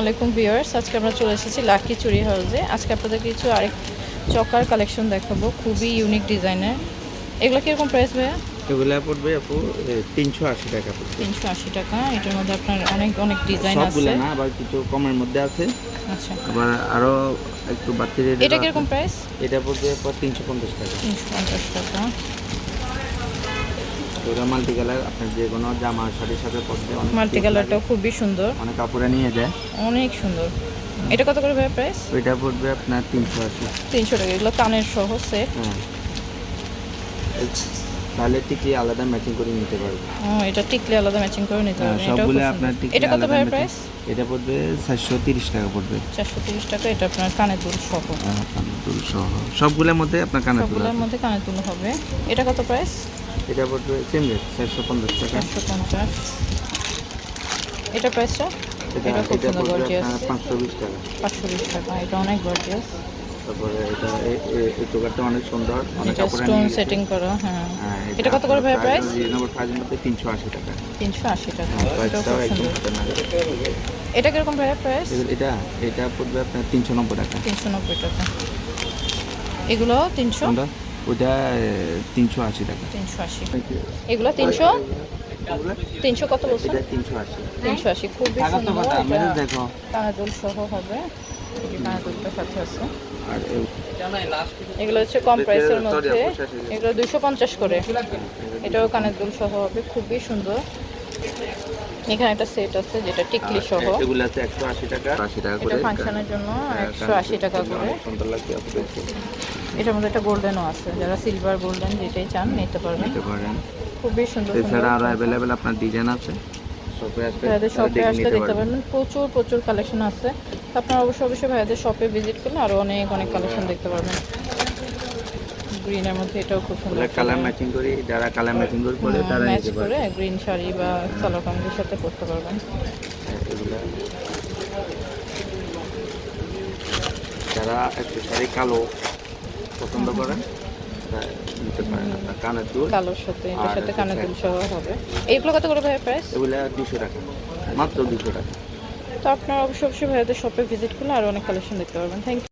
আলাইকুম ভিউয়ার্স আজকে আমরা চলে এসেছি লাকি চুরি হাউসে। আজকে আপনাদের কিছু আরেক চকার কালেকশন দেখাবো খুবই ইউনিক ডিজাইনের। এগুলো কীরকম প্রাইস ভাইয়া? এগুলা পড়বে আপু তিনশো আশি টাকা তিনশো আশি টাকা এটার মধ্যে আপনার অনেক অনেক ডিজাইন আছে। না আবার কিছু কমের মধ্যে আছে। আচ্ছা। আবার আরও একটু বাচ্চাদের এটা কীরকম প্রাইস এটা পড়বে তিনশো পঞ্চাশ টাকা। তিনশো পঞ্চাশ টাকা। ওটা মাল্টি কালার আপনার যে কোনো জামা শাড়ির সাথে পড়তে অনেক মাল্টি লাগে। খুবই সুন্দর। অনেক কাপড়ে নিয়ে যায়। অনেক সুন্দর। এটা কত করে ভাইয়া প্রাইস ওইটা পড়বে আপনার তিনশো আশি। তিনশো টাকা। এগুলো কানের সহ সেট হ্যাঁ। তাহলে টিকি আলাদা ম্যাচিং করে নিতে পারবে। ও এটা টিকলে আলাদা ম্যাচিং করে নিতে হ্যাঁ, খুব সবগুলো আপনার টিকি এটা কত matching- প্রাইস এটা পড়বে চারশো তিরিশ টাকা পড়বে। চারশো তিরিশ টাকা। এটা আপনার কানের দুল সহ। হ্যাঁ, কানের দুল সহ। সবগুলোর মধ্যে আপনার কানের দুল সবগুলোর মধ্যে কানের দুল হবে। এটা কত প্রাইস এটা পড়বে সেম রেট চারশো পঞ্চাশ টাকা। চারশো পঞ্চাশ। এটা প্রাইসটা এটা খুব সুন্দর গর্জিয়াস পাঁচশো বিশ টাকা। পাঁচশো বিশ টাকা এটা অনেক গর্জিয়াস তারপরে এটা এই অনেক সুন্দর অনেক কাপড়ে স্টোন সেটিং করা হ্যাঁ। হ্যাঁ, এটা কত করে ভাই প্রাইস রিজনেবল প্রাইসের মধ্যে তিনশো আশি টাকা। তিনশো আশি টাকা এটাও খুব একদম খতরনাক। এটা কীরকম ভাইয়া প্রাইস এটা এটা পড়বে আপনার তিনশো নব্বই টাকা। তিনশো নব্বই টাকা। এগুলো তিনশো? কোনটা? ওটা তিনশো আশি টাকা। তিনশো আশি। এগুলো তিনশো? তিনশো কত বলছেন এটা তিনশো আশি। তিনশো আশি খুবই সুন্দর দেখো। কানের দুল সহ হবে এগুলো হচ্ছে কম প্রাইসের মধ্যে। হয়ে। এগুলো দুশো পঞ্চাশ করে। এটাও কানের দুল সহ হবে খুবই সুন্দর। এখানে একটা সেট আছে যেটা টিকলি সহ এগুলো আছে একশো আশি টাকা। এটা ফাংশনের জন্য হ্যাঁ, একশো আশি টাকা করে। সুন্দর দেখতে এটার মধ্যে একটা গোল্ডেনও আছে। যারা সিলভার গোল্ডেন যেটাই চান নিতে পারবেন। নিতে পারেন খুবই সুন্দর এছাড়া আরও অ্যাভেলেবেল আপনার ডিজাইন আছে। ভাইয়াদের শপে আসলে দেখতে পারবেন। প্রচুর প্রচুর কালেকশন আছে। তো আপনারা অবশ্যই অবশ্যই ভাইয়াদের শপে ভিজিট করলে আরও অনেক অনেক কালেকশন দেখতে পারবেন। গ্রিনের মধ্যে এটাও খুব সুন্দর কালার ম্যাচিং করি যারা কালার ম্যাচিং করে পরে তারা ম্যাচ করে গ্রিন শাড়ি বা সালোয়ার কামিজের সাথে পরতে পারবেন। হ্যাঁ, যারা একটু শাড়ি কালো পছন্দ করেন? নিতে পারেন আপনার কানের দুল কালোর সাথে এটার সাথে হচ্ছে কানের দুল সহ হবে। এইগুলো কত করে ভাইয়া প্রাইস এগুলা দুশো টাকা। মাত্র দুশো টাকা। তো আপনারা অবশ্যই অবশ্যই ভাইয়াদের শপে ভিজিট করলে আরও অনেক কালেকশন দেখতে পারবেন। থ্যাংক